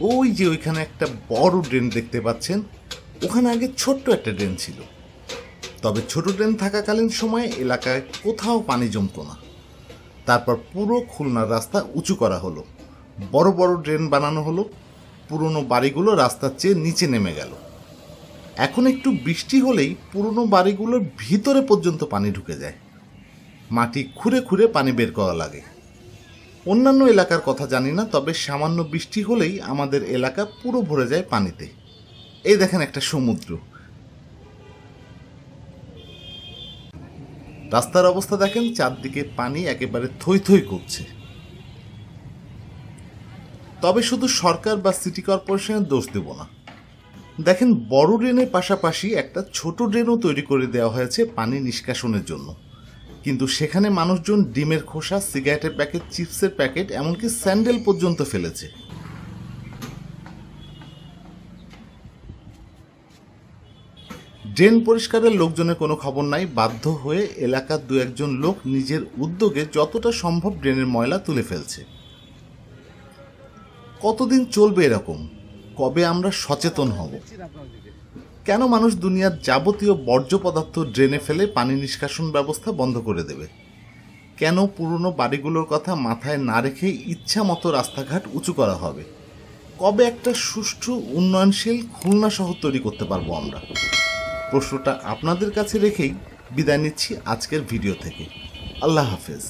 ওই যে ওইখানে একটা বড় ড্রেন দেখতে পাচ্ছেন, ওখানে আগে ছোট্ট একটা ড্রেন ছিল। তবে ছোট ড্রেন থাকাকালীন সময়ে এলাকায় কোথাও পানি জমতো না। তারপর পুরো খুলনার রাস্তা উঁচু করা হলো। বড় বড় ড্রেন বানানো হলো, পুরনো বাড়িগুলো রাস্তার চেয়ে নিচে নেমে গেল। এখন একটু বৃষ্টি হলেই পুরনো বাড়িগুলোর ভিতরে পর্যন্ত পানি ঢুকে যায়। মাটি খুঁড়ে খুঁড়ে পানি বের করা লাগে। অন্যান্য এলাকার কথা জানি না, তবে সামান্য বৃষ্টি হলেই আমাদের এলাকা পুরো ভরে যায় পানিতে। এই দেখেন একটা সমুদ্র। রাস্তার অবস্থা দেখেন, চারদিকে পানি একেবারে থই থই করছে। তবে শুধু সরকার বা সিটি কর্পোরেশনের দোষ দেব না। দেখেন, বড় ড্রেনের পাশাপাশি একটা ছোট ড্রেনও তৈরি করে দেওয়া হয়েছে পানি নিষ্কাশনের জন্য। কিন্তু সেখানে মানুষজন ডিমের খোসা, সিগারেটের প্যাকেট, চিপসের প্যাকেট, এমনকি স্যান্ডেল পর্যন্ত ফেলেছে। ড্রেন পরিষ্কারের লোকজনের কোনো খবর নাই। বাধ্য হয়ে এলাকার দু একজন লোক নিজের উদ্যোগে যতটা সম্ভব ড্রেনের ময়লা তুলে ফেলছে। কতদিন চলবে এরকম? কবে আমরা সচেতন হব? কেন মানুষ দুনিয়ার যাবতীয় বর্জ্য পদার্থ ড্রেনে ফেলে পানি নিষ্কাশন ব্যবস্থা বন্ধ করে দেবে? কেন পুরনো বাড়িগুলোর কথা মাথায় না রেখে ইচ্ছা মতো রাস্তাঘাট উঁচু করা হবে? কবে একটা সুষ্ঠু, উন্নয়নশীল খুলনা শহর তৈরি করতে পারব আমরা? প্রশ্নটা আপনাদের কাছে রেখেই বিদায় নিচ্ছি আজকের ভিডিও থেকে। আল্লাহ হাফেজ।